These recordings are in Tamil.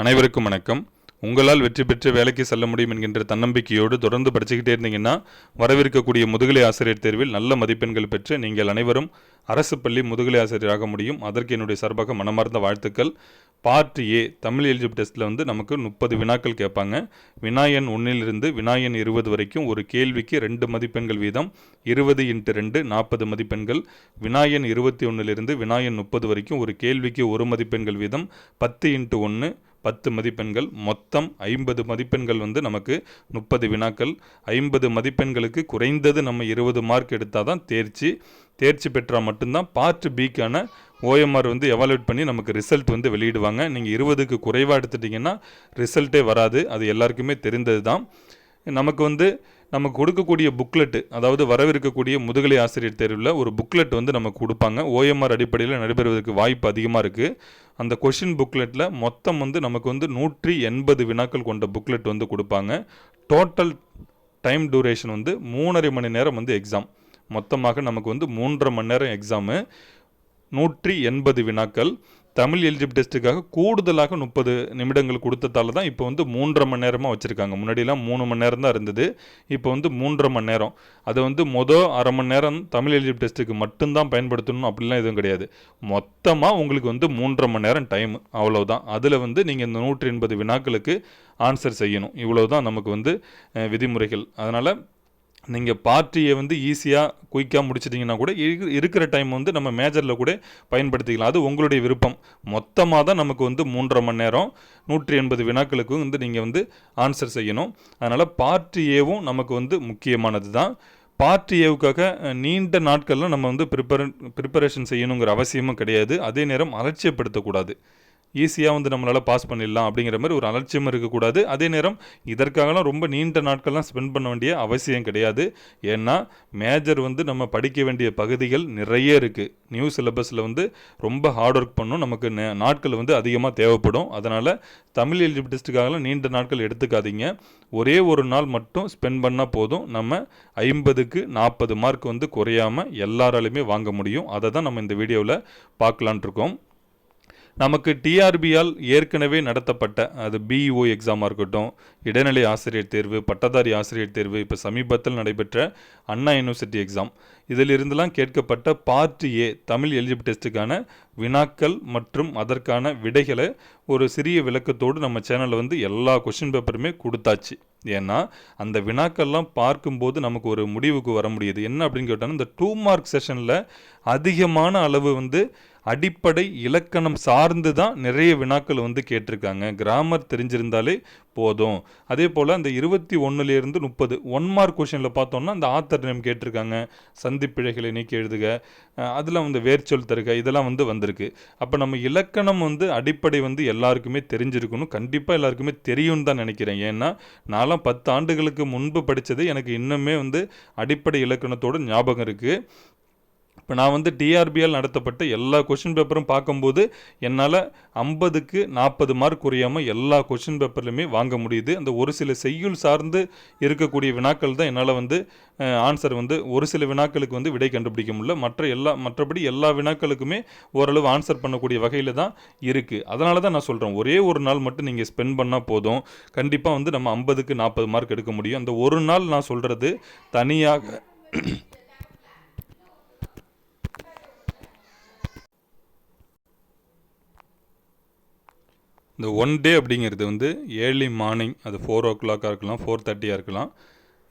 அனைவருக்கும் வணக்கம். உங்களால் வெற்றி பெற்று வேலைக்கு செல்ல முடியும் என்கின்ற தன்னம்பிக்கையோடு தொடர்ந்து படிச்சுக்கிட்டே இருந்தீங்கன்னா வரவிருக்கக்கூடிய முதுகலை ஆசிரியர் தேர்வில் நல்ல மதிப்பெண்கள் பெற்று நீங்கள் அனைவரும் அரசு பள்ளி முதுகலை ஆசிரியராக முடியும். அதற்கு என்னுடைய சார்பாக மனமார்ந்த வாழ்த்துக்கள். பார்ட் ஏ தமிழ் எலிஜிபிள் டெஸ்ட்டில் வந்து நமக்கு முப்பது வினாக்கள் கேட்பாங்க. வினாயன் ஒன்றிலிருந்து வினாயன் இருபது வரைக்கும் ஒரு கேள்விக்கு ரெண்டு மதிப்பெண்கள் வீதம் இருபது இன்ட்டு ரெண்டு நாற்பது மதிப்பெண்கள். வினாயன் இருபத்தி ஒன்றிலிருந்து வினாயன் முப்பது வரைக்கும் ஒரு கேள்விக்கு ஒரு மதிப்பெண்கள் வீதம் பத்து இன்ட்டு ஒன்று பத்து மதிப்பெண்கள். மொத்தம் ஐம்பது மதிப்பெண்கள் வந்து நமக்கு முப்பது வினாக்கள். ஐம்பது மதிப்பெண்களுக்கு குறைந்தது நம்ம இருபது மார்க் எடுத்தால் தான் தேர்ச்சி. தேர்ச்சி பெற்றால் மட்டும்தான் பார்ட் பிக்கான ஓஎம்ஆர் வந்து எவாலுவேட் பண்ணி நமக்கு ரிசல்ட் வந்து வெளியிடுவாங்க. நீங்கள் இருபதுக்கு குறைவாக எடுத்துட்டிங்கன்னா ரிசல்ட்டே வராது. அது எல்லாருக்குமே தெரிந்தது தான் நமக்கு வந்து நமக்கு கொடுக்கக்கூடிய புக்லெட்டு அதாவது வரவிருக்கக்கூடிய முதுகலை ஆசிரியர் தேர்வில் ஒரு புக்லெட் வந்து நமக்கு கொடுப்பாங்க. ஓஎம்ஆர் அடிப்படையில் நடைபெறுவதற்கு வாய்ப்பு அதிகமாக இருக்குது அந்த கொஷின் புக்லெட்டில் மொத்தம் வந்து நமக்கு வந்து நூற்றி எண்பது வினாக்கள் கொண்ட புக்லெட் வந்து கொடுப்பாங்க. டோட்டல் டைம் டூரேஷன் வந்து மூணரை மணி நேரம் வந்து எக்ஸாம் மொத்தமாக நமக்கு வந்து மூன்றரை மணி நேரம் எக்ஸாமு நூற்றி எண்பது வினாக்கள். தமிழ் எலிஜிபிள் டெஸ்ட்டுக்காக கூடுதலாக முப்பது நிமிடங்கள் கொடுத்ததால தான் இப்போ வந்து மூன்றரை மணி நேரமாக வச்சுருக்காங்க. முன்னாடிலாம் மூணு மணி நேரம் தான் இருந்தது. இப்போ வந்து மூன்றரை மணி நேரம். அதை வந்து மொதல் அரை மணி நேரம் தமிழ் எலிஜிபிள் டெஸ்ட்டுக்கு மட்டும்தான் பயன்படுத்தணும் அப்படிலாம் எதுவும் கிடையாது. மொத்தமாக உங்களுக்கு வந்து மூன்றரை மணி நேரம் டைம் அவ்வளோதான் அதில் வந்து நீங்கள் இந்த நூற்றி எண்பது வினாக்களுக்கு ஆன்சர் செய்யணும். இவ்வளோ தான் நமக்கு வந்து விதிமுறைகள். அதனால் நீங்கள் பார்ட்டியை வந்து ஈஸியாக குயிக்காக முடிச்சிட்டிங்கன்னா கூட இரு- இருக்கிற டைம் வந்து நம்ம மேஜரில் கூட பயன்படுத்திக்கலாம். அது உங்களுடைய விருப்பம். மொத்தமாக தான் நமக்கு வந்து மூன்றரை மணி நேரம் நூற்றி எண்பது வினாக்களுக்கு வந்து நீங்கள் வந்து ஆன்சர் செய்யணும். அதனால் பார்ட்டியேவும் ஏவும் நமக்கு வந்து முக்கியமானது தான். பார்ட் ஏவுக்காக நீண்ட நாட்கள்லாம் நம்ம வந்து ப்ரிப்பர் ப்ரிப்பரேஷன் செய்யணுங்கிற அவசியமும் கிடையாது. அதே நேரம் அலட்சியப்படுத்தக்கூடாது. ஈஸியாக வந்து நம்மளால் பாஸ் பண்ணிடலாம் அப்படிங்கிற மாதிரி ஒரு அலட்சியம் இருக்கக்கூடாது. அதே நேரம் இதற்காகலாம் ரொம்ப நீண்ட நாட்கள்லாம் ஸ்பெண்ட் பண்ண வேண்டிய அவசியம் கிடையாது. ஏன்னா மேஜர் வந்து நம்ம படிக்க வேண்டிய பகுதிகள் நிறைய இருக்குது நியூ சிலபஸில் வந்து ரொம்ப ஹார்ட் ஒர்க் பண்ணும். நமக்கு நாட்கள் வந்து அதிகமாக தேவைப்படும். அதனால் தமிழ் எலிஜிபிள் டெஸ்ட்டுக்காகலாம் நீண்ட நாட்கள் எடுத்துக்காதீங்க. ஒரே ஒரு நாள் மட்டும் ஸ்பெண்ட் பண்ணால் போதும். நம்ம ஐம்பதுக்கு நாற்பது மார்க் வந்து குறையாமல் எல்லாராலையுமே வாங்க முடியும். அதை தான் நம்ம இந்த வீடியோவில் பார்க்கலான் இருக்கோம் நமக்கு டிஆர்பியால் ஏற்கனவே நடத்தப்பட்ட அது பிஇஓ எக்ஸாமாக இருக்கட்டும் இடைநிலை ஆசிரியர் தேர்வு பட்டதாரி ஆசிரியர் தேர்வு இப்போ சமீபத்தில் நடைபெற்ற அண்ணா யூனிவர்சிட்டி எக்ஸாம் இதிலிருந்தெல்லாம் கேட்கப்பட்ட பார்ட் ஏ தமிழ் எலிஜிபிள் டெஸ்ட்டுக்கான வினாக்கள் மற்றும் அதற்கான விடைகளை ஒரு சிறிய விளக்கத்தோடு நம்ம சேனலில் வந்து எல்லா கொஷின் பேப்பருமே கொடுத்தாச்சு. ஏன்னா அந்த வினாக்கள்லாம் பார்க்கும்போது நமக்கு ஒரு முடிவுக்கு வர முடியுது. என்ன அப்படின்னு கேட்டோம்னா இந்த டூ மார்க் செஷனில் அதிகமான அளவு வந்து அடிப்படை இலக்கணம் சார்ந்து தான் நிறைய வினாக்கள் வந்து கேட்டிருக்காங்க. கிராமர் தெரிஞ்சிருந்தாலே போதும். அதே போல் அந்த இருபத்தி ஒன்றுலேருந்து முப்பது ஒன் மார்க் கொஷனில் பார்த்தோம்னா அந்த ஆத்தர் நேம் கேட்டிருக்காங்க. சந்திப்பிழைகளை நீக்கி எழுதுக அதில் வந்து வேர்ச்சொல் தருக இதெல்லாம் வந்து வந்திருக்கு. அப்போ நம்ம இலக்கணம் வந்து அடிப்படை வந்து எல்லாருக்குமே தெரிஞ்சிருக்கணும். கண்டிப்பாக எல்லாருக்குமே தெரியும்னு தான் நினைக்கிறேன். ஏன்னா நான்லாம் பத்து ஆண்டுகளுக்கு முன்பு படித்தது எனக்கு இன்னுமே வந்து அடிப்படை இலக்கணத்தோட ஞாபகம் இருக்குது இப்போ நான் வந்து டிஆர்பியால் நடத்தப்பட்ட எல்லா கொஷின் பேப்பரும் பார்க்கும்போது என்னால் ஐம்பதுக்கு நாற்பது மார்க் குறையாமல் எல்லா கொஷின் பேப்பர்லையுமே வாங்க முடியுது. அந்த ஒரு சில செய்யுள் சார்ந்து இருக்கக்கூடிய வினாக்கள் தான் என்னால் வந்து ஆன்சர் வந்து ஒரு சில வினாக்களுக்கு வந்து விடை கண்டுபிடிக்க முடியல. மற்ற எல்லா மற்றபடி எல்லா வினாக்களுக்குமே ஓரளவு ஆன்சர் பண்ணக்கூடிய வகையில் தான் இருக்குது அதனால தான் நான் சொல்கிறேன் ஒரே ஒரு நாள் மட்டும் நீங்கள் ஸ்பெண்ட் பண்ணால் போதும். கண்டிப்பாக வந்து நம்ம ஐம்பதுக்கு நாற்பது மார்க் எடுக்க முடியும். அந்த ஒரு நாள் நான் சொல்கிறது தனியாக இந்த ஒன் டே அப்படிங்கிறது வந்து ஏர்லி மார்னிங் அது ஃபோர் ஓ கிளாக்காக இருக்கலாம் ஃபோர் தேர்ட்டியாக இருக்கலாம்.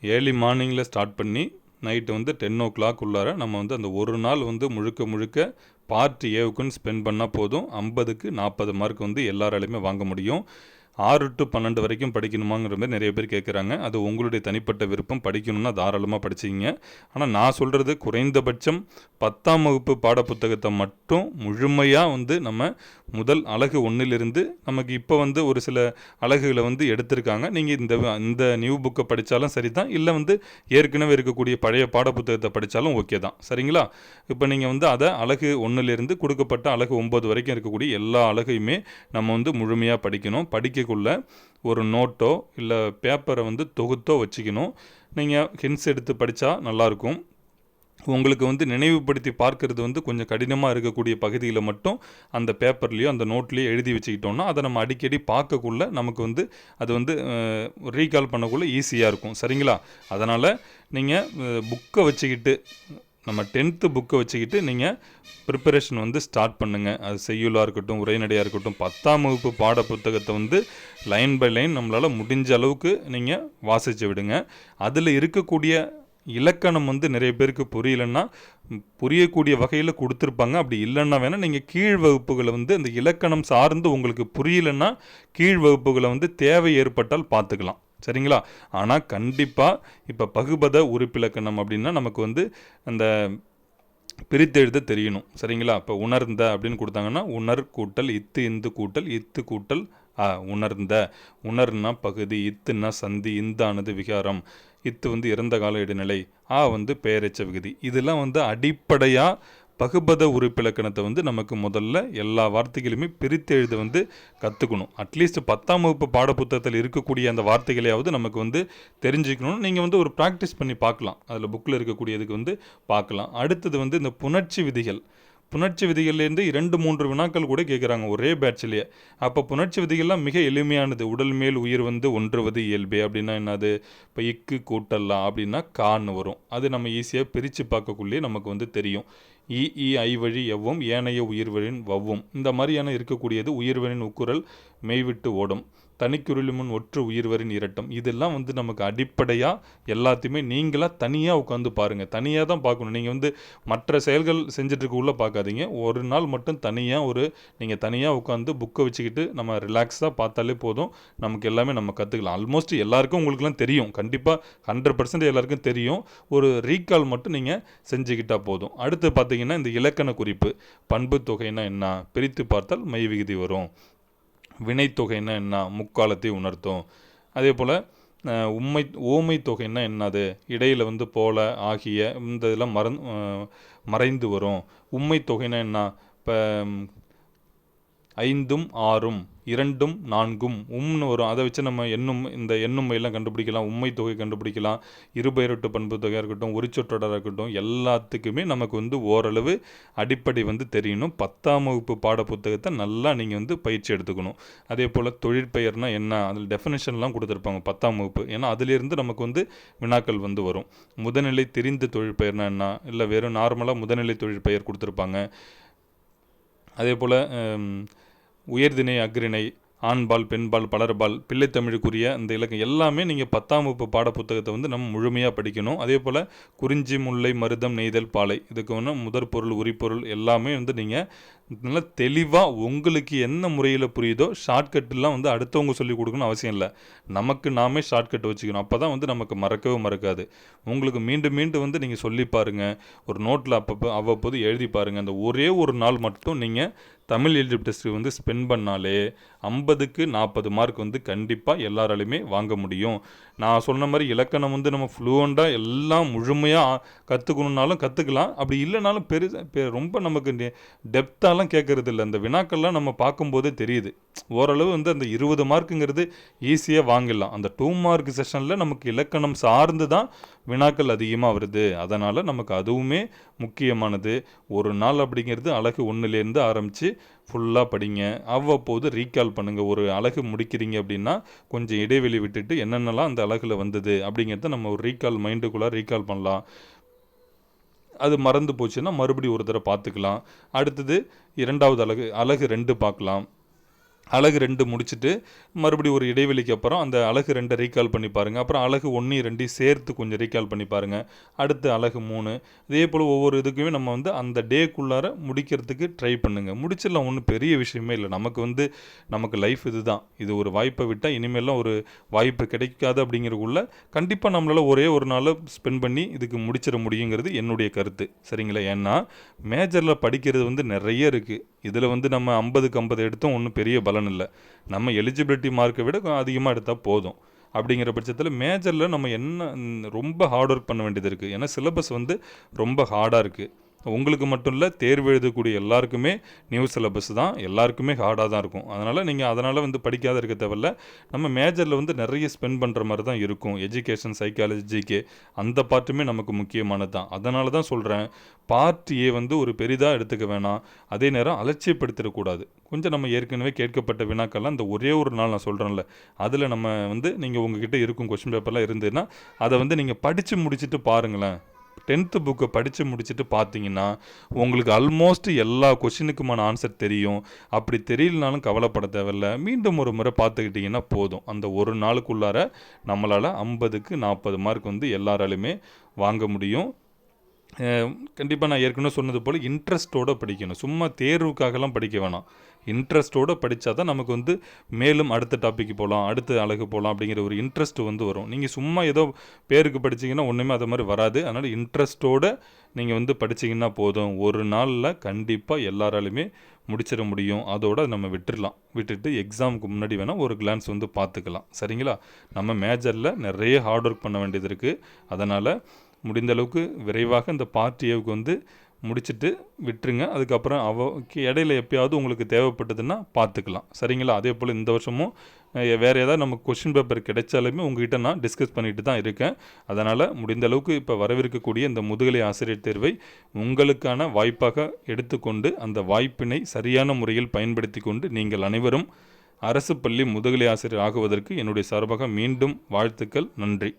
ஏர்லி மார்னிங்கில் ஸ்டார்ட் பண்ணி நைட்டு வந்து டென் ஓ கிளாக் உள்ளார நம்ம வந்து அந்த ஒரு நாள் வந்து முழுக்க முழுக்க பார்ட் ஏவுக்குன்னு ஸ்பெண்ட் பண்ணால் போதும். ஐம்பதுக்கு நாற்பது மார்க் வந்து எல்லாராலையுமே வாங்க முடியும். ஆறு டு பன்னெண்டு வரைக்கும் படிக்கணுமாங்கிற மாதிரி நிறைய பேர் கேட்குறாங்க அது உங்களுடைய தனிப்பட்ட விருப்பம். படிக்கணும்னா தாராளமாக படிச்சிங்க ஆனால் நான் சொல்கிறது குறைந்தபட்சம் பத்தாம் வகுப்பு பாடப்புத்தகத்தை மட்டும் முழுமையாக வந்து நம்ம முதல் அழகு ஒன்றிலிருந்து நமக்கு இப்போ வந்து ஒரு சில அழகுகளை வந்து எடுத்திருக்காங்க. நீங்கள் இந்த இந்த நியூ புக்கை படித்தாலும் சரி தான் இல்லை வந்து ஏற்கனவே இருக்கக்கூடிய பழைய பாடப்புத்தகத்தை படித்தாலும் ஓகே தான். சரிங்களா? இப்போ நீங்கள் வந்து அதை அழகு ஒன்றிலிருந்து கொடுக்கப்பட்ட அழகு ஒம்பது வரைக்கும் இருக்கக்கூடிய எல்லா அழகையுமே நம்ம வந்து முழுமையாக படிக்கணும். படிக்க படிக்கக்குள்ள ஒரு நோட்டோ இல்லை பேப்பரை வந்து தொகுத்தோ வச்சுக்கணும். நீங்கள் ஹின்ஸ் எடுத்து படித்தா நல்லாயிருக்கும். உங்களுக்கு வந்து நினைவுபடுத்தி பார்க்கறது வந்து கொஞ்சம் கடினமாக இருக்கக்கூடிய பகுதியில் மட்டும் அந்த பேப்பர்லேயோ அந்த நோட்லேயோ எழுதி வச்சுக்கிட்டோம்னா அதை நம்ம அடிக்கடி பார்க்கக்குள்ள நமக்கு வந்து அது வந்து ரீகால் பண்ணக்குள்ளே ஈஸியாக இருக்கும். சரிங்களா? அதனால் நீங்கள் புக்கை வச்சுக்கிட்டு நம்ம டென்த்து புக்கை வச்சுக்கிட்டு நீங்கள் ப்ரிப்பரேஷன் வந்து ஸ்டார்ட் பண்ணுங்கள் அது செய்யுளாக இருக்கட்டும் உரைநடையாக இருக்கட்டும் பத்தாம் வகுப்பு பாட புத்தகத்தை வந்து லைன் பை லைன் நம்மளால் முடிஞ்ச அளவுக்கு நீங்கள் வாசித்து விடுங்க. அதில் இருக்கக்கூடிய இலக்கணம் வந்து நிறைய பேருக்கு புரியலன்னா புரியக்கூடிய வகையில் கொடுத்துருப்பாங்க. அப்படி இல்லைன்னா வேணால் நீங்கள் கீழ் வகுப்புகளை வந்து அந்த இலக்கணம் சார்ந்து உங்களுக்கு புரியலன்னா கீழ் வகுப்புகளை வந்து தேவை ஏற்பட்டால் பார்த்துக்கலாம். சரிங்களா? ஆனால் கண்டிப்பாக இப்போ பகுபத உறுப்பிலக்கணம் அப்படின்னா நமக்கு வந்து அந்த பிரித்தெழுத தெரியணும். சரிங்களா? இப்போ உணர்ந்த அப்படின்னு கொடுத்தாங்கன்னா உணர் கூட்டல் இத்து இந்து கூட்டல் இத்து கூட்டல் ஆ உணர்ந்த. உணர்னா பகுதி இத்துன்னா சந்தி இந்தானது விகாரம். இத்து வந்து இறந்த கால இடைநிலை. ஆ வந்து பெயரெச்ச விகுதி. இதெல்லாம் வந்து அடிப்படையாக பகுபத உறுப்பிலக்கணத்தை வந்து நமக்கு முதல்ல எல்லா வார்த்தைகளுமே பிரித்து எழுத வந்து கற்றுக்கணும் அட்லீஸ்ட் பத்தாம் வகுப்பு பாடப்புத்தகத்தில் இருக்கக்கூடிய அந்த வார்த்தைகளையாவது நமக்கு வந்து தெரிஞ்சுக்கணும் நீங்கள் வந்து ஒரு ப்ராக்டிஸ் பண்ணி பார்க்கலாம். அதில் புக்கில் இருக்கக்கூடியதுக்கு வந்து பார்க்கலாம். அடுத்தது வந்து இந்த புணர்ச்சி விதிகள். புணர்ச்சி விதிகள்லேருந்து இரண்டு மூன்று வினாக்கள் கூட கேட்குறாங்க ஒரே பேட்ச்லேயே அப்போ புணர்ச்சி விதிகள்லாம் மிக எளிமையானது. உடல் மேல் உயிர் வந்து ஒன்றுவது இயல்பே அப்படின்னா என்னது? இப்போ இக்கு கூட்டலாம் அப்படின்னா கான்னு வரும். அது நம்ம ஈஸியாக பிரித்து பார்க்கக்குள்ளேயே நமக்கு வந்து தெரியும். இ இ ஐ வழி எவ்வும் ஏனைய உயிர்வழின் வவ்வும். இந்த மாதிரியான இருக்கக்கூடியது உயிர்வழின் உக்குரல் மெய்விட்டு ஓடும். தனிக்குருளி முன் ஒற்று உயிர்வரின் இரட்டம். இதெல்லாம் வந்து நமக்கு அடிப்படையாக எல்லாத்தையுமே நீங்களாக தனியாக உட்காந்து பாருங்கள் தனியாக தான் பார்க்கணும். நீங்கள் வந்து மற்ற செயல்கள் செஞ்சுட்டு இருக்கக்குள்ள பார்க்காதீங்க. ஒரு நாள் மட்டும் தனியாக ஒரு நீங்கள் தனியாக உட்காந்து புக்கை வச்சுக்கிட்டு நம்ம ரிலாக்ஸாக பார்த்தாலே போதும். நமக்கு எல்லாமே நம்ம கற்றுக்கலாம் ஆல்மோஸ்ட் எல்லாருக்கும் உங்களுக்குலாம் தெரியும். கண்டிப்பாக ஹண்ட்ரட் பர்சன்ட் எல்லாருக்கும் தெரியும். ஒரு ரீகால் மட்டும் நீங்கள் செஞ்சுக்கிட்டால் போதும். அடுத்து பார்த்தீங்கன்னா இந்த இலக்கண குறிப்பு. பண்பு தொகைன்னா என்ன? பிரித்து பார்த்தால் மை விகுதி வரும். வினைத்தொகைன்னா என்ன முக்காலத்தை உணர்த்தும்? அதே போல் உண்மை ஓமை தொகைன்னா என்னது? இடையில் வந்து போல ஆகிய இந்த இதெல்லாம் மறந் மறைந்து வரும். உண்மை தொகைன்னா என்ன? இப்போ ஐந்தும் ஆறும் இரண்டும் நான்கும். உம்னு வரும் அதை வச்சு நம்ம எண்ணும் இந்த எண்ணும் எல்லாம் கண்டுபிடிக்கலாம் உண்மை தொகை கண்டுபிடிக்கலாம். இருபெயரொட்டு பண்பு தொகையாக இருக்கட்டும் உரிச்சொற்றொடராக இருக்கட்டும் எல்லாத்துக்குமே நமக்கு வந்து ஓரளவு அடிப்படை வந்து தெரியணும். பத்தாம் வகுப்பு பாட புத்தகத்தை நல்லா நீங்கள் வந்து பயிற்சி எடுத்துக்கணும். அதே போல் தொழிற்பெயர்னால் என்ன? அதில் டெஃபினேஷன்லாம் கொடுத்துருப்பாங்க பத்தாம் வகுப்பு. ஏன்னா அதிலிருந்து நமக்கு வந்து வினாக்கள் வந்து வரும். முதநிலை தெரிந்த தொழிற்பெயர்னா என்ன? இல்லை வெறும் நார்மலாக முதநிலை தொழிற்பெயர் கொடுத்துருப்பாங்க. அதே போல் உயர்திணை அக்ரிணை ஆண்பால் பெண்பால் பலர்பால் பிள்ளைத்தமிழுக்குரிய இந்த இலக்கம் எல்லாமே நீங்கள் பத்தாம் வகுப்பு பாட புத்தகத்தை வந்து நம்ம முழுமையாக படிக்கணும். அதே போல் குறிஞ்சி முல்லை மருதம் நெய்தல் பாலை இதுக்கு வந்து முதற் பொருள் உரிப்பொருள் எல்லாமே வந்து நீங்கள் நல்லா தெளிவாக உங்களுக்கு என்ன முறையில் புரியுதோ ஷார்ட்கட்லாம் வந்து அடுத்தவங்க சொல்லிக் கொடுக்கணும்னு அவசியம் இல்லை. நமக்கு நாமே ஷார்ட்கட் வச்சுக்கணும். அப்போ தான் வந்து நமக்கு மறக்கவே மறக்காது. உங்களுக்கு மீண்டும் மீண்டும் வந்து நீங்கள் சொல்லி பாருங்கள் ஒரு நோட்டில் அப்பப்போ அவ்வப்போது எழுதி பாருங்கள் அந்த ஒரே ஒரு நாள் மட்டும் நீங்கள் தமிழ் எலிஜிபிள் டெஸ்ட்டு வந்து ஸ்பெண்ட் பண்ணாலே ஐம்பதுக்கு நாற்பது மார்க் வந்து கண்டிப்பாக எல்லாராலையுமே வாங்க முடியும். நான் சொன்ன மாதிரி இலக்கணம் வந்து நம்ம ஃப்ளூவெண்ட்டாக எல்லாம் முழுமையாக கற்றுக்கணுன்னாலும் கற்றுக்கலாம் அப்படி இல்லைனாலும் பெருசாக பெ- ரொம்ப நமக்கு டெப்த்தாலாம் கேட்கறது இல்லை அந்த வினாக்கள்லாம் நம்ம பார்க்கும்போதே தெரியுது. ஓரளவு வந்து அந்த இருபது மார்க்குங்கிறது ஈஸியாக வாங்கிடலாம். அந்த டூ மார்க் செஷனில் நமக்கு இலக்கணம் சார்ந்து தான் வினாக்கள் அதிகமாக வருது. அதனால் நமக்கு அதுவுமே முக்கியமானது. ஒரு நாள் அப்படிங்கிறது அழகு ஒன்றுலேருந்து ஆரம்பித்து ஃபுல்லாக படிங்க. அவ்வப்போது ரீகால் பண்ணுங்கள் ஒரு அழகு முடிக்கிறீங்க அப்படின்னா கொஞ்சம் இடைவெளி விட்டுட்டு என்னென்னலாம் அந்த அழகில் வந்தது அப்படிங்கிறத நம்ம ஒரு ரீகால் மைண்டுக்குள்ளே ரீகால் பண்ணலாம். அது மறந்து போச்சுன்னா மறுபடியும் ஒரு தடவை பார்த்துக்கலாம். அடுத்தது இரண்டாவது அழகு அழகு ரெண்டு பார்க்கலாம். அழகு ரெண்டு முடிச்சுட்டு மறுபடியும் ஒரு இடைவெளிக்கு அப்புறம் அந்த அழகு ரெண்டை ரீகால் பண்ணி பாருங்கள் அப்புறம் அழகு ஒன்றையும் ரெண்டையும் சேர்த்து கொஞ்சம் ரீகால் பண்ணி பாருங்கள் அடுத்து அழகு மூணு. இதே போல் ஒவ்வொரு இதுக்குமே நம்ம வந்து அந்த டேக்குள்ளார முடிக்கிறதுக்கு ட்ரை பண்ணுங்கள் முடிச்சிடலாம் ஒன்றும் பெரிய விஷயமே இல்லை. நமக்கு வந்து நமக்கு லைஃப் இதுதான். இது ஒரு வாய்ப்பை விட்டால் இனிமேலாம் ஒரு வாய்ப்பு கிடைக்காது அப்படிங்கிறக்குள்ள கண்டிப்பாக நம்மளால் ஒரே ஒரு நாள் ஸ்பெண்ட் பண்ணி இதுக்கு முடிச்சிட முடியுங்கிறது என்னுடைய கருத்து. சரிங்களா? ஏன்னா மேஜரில் படிக்கிறது வந்து நிறைய இருக்குது இதில் வந்து நம்ம ஐம்பதுக்கு ஐம்பது எடுத்தோம் ஒன்றும் பெரிய பலன் இல்லை. நம்ம எலிஜிபிலிட்டி மார்க்கை விட அதிகமாக எடுத்தால் போதும். அப்படிங்கிற பட்சத்தில் மேஜரில் நம்ம என்ன ரொம்ப ஹார்ட் ஒர்க் பண்ண வேண்டியது இருக்குது ஏன்னா சிலபஸ் வந்து ரொம்ப ஹார்டாக இருக்குது உங்களுக்கு மட்டும் இல்லை தேர்வு எழுதக்கூடிய எல்லாருக்குமே நியூ சிலபஸ் தான். எல்லாருக்குமே ஹார்டாக தான் இருக்கும். அதனால் நீங்கள் அதனால் வந்து படிக்காத இருக்க தேவையில்ல. நம்ம மேஜரில் வந்து நிறைய ஸ்பெண்ட் பண்ணுற மாதிரி தான் இருக்கும். எஜுகேஷன் சைக்காலஜி ஜிகே அந்த பார்ட்டுமே நமக்கு முக்கியமானது தான். அதனால தான் சொல்கிறேன் பார்ட் ஏ வந்து ஒரு பெரிதாக எடுத்துக்க வேணாம். அதே நேரம் அலட்சியப்படுத்திடக்கூடாது கொஞ்சம் நம்ம ஏற்கனவே கேட்கப்பட்ட வினாக்கள்லாம் இந்த ஒரே ஒரு நாள் நான் சொல்கிறேன்ல அதில் நம்ம வந்து நீங்கள் உங்ககிட்ட இருக்கும் கொஸ்டின் பேப்பர்லாம் இருந்ததுன்னா அதை வந்து நீங்கள் படித்து முடிச்சுட்டு பாருங்களேன். டென்த்து புக்கை படித்து முடிச்சுட்டு பார்த்தீங்கன்னா உங்களுக்கு ஆல்மோஸ்ட் எல்லா கொஷினுக்குமான ஆன்சர் தெரியும். அப்படி தெரியலனாலும் கவலைப்பட தேவையில்ல. மீண்டும் ஒரு முறை பார்த்துக்கிட்டிங்கன்னா போதும். அந்த ஒரு நாளுக்குள்ளார நம்மளால் ஐம்பதுக்கு நாற்பது மார்க் வந்து எல்லாராலையுமே வாங்க முடியும். கண்டிப்பாக நான் ஏற்கனவே சொன்னது போல் இன்ட்ரெஸ்ட்டோடு படிக்கணும். சும்மா தேர்வுக்காகலாம் படிக்க வேணாம். இன்ட்ரெஸ்ட்டோடு படித்தா தான் நமக்கு வந்து மேலும் அடுத்த டாப்பிக்கு போகலாம் அடுத்த அழகு போகலாம் அப்படிங்கிற ஒரு இன்ட்ரெஸ்ட் வந்து வரும். நீங்கள் சும்மா ஏதோ பேருக்கு படிச்சிங்கன்னா ஒன்றுமே அது மாதிரி வராது. அதனால் இன்ட்ரெஸ்ட்டோடு நீங்கள் வந்து படிச்சீங்கன்னா போதும். ஒரு நாளில் கண்டிப்பாக எல்லாராலையுமே முடிச்சிட முடியும். அதோட நம்ம விட்டுடலாம் விட்டுட்டு எக்ஸாமுக்கு முன்னாடி வேணால் ஒரு கிளான்ஸ் வந்து பார்த்துக்கலாம். சரிங்களா? நம்ம மேஜரில் நிறைய ஹார்ட் ஒர்க் பண்ண வேண்டியது இருக்குது அதனால் முடிந்த அளவுக்கு விரைவாக இந்த பார்ட் ஏவுக்கு வந்து முடிச்சுட்டு விட்டுருங்க. அதுக்கப்புறம் அவக்கு இடையில எப்பயாவது உங்களுக்கு தேவைப்பட்டதுன்னா பார்த்துக்கலாம். சரிங்களா? அதே போல் இந்த வருஷமும் வேறு ஏதாவது நமக்கு கொஷின் பேப்பர் கிடைச்சாலுமே உங்ககிட்ட நான் டிஸ்கஸ் பண்ணிட்டு தான் இருக்கேன். அதனால் முடிந்த அளவுக்கு இப்போ வரவிருக்கக்கூடிய இந்த முதுகலை ஆசிரியர் தேர்வை உங்களுக்கான வாய்ப்பாக எடுத்துக்கொண்டு அந்த வாய்ப்பினை சரியான முறையில் பயன்படுத்தி கொண்டு நீங்கள் அனைவரும் அரசு பள்ளி முதுகலை ஆசிரியர் ஆகுவதற்கு என்னுடைய சார்பாக மீண்டும் வாழ்த்துக்கள். நன்றி.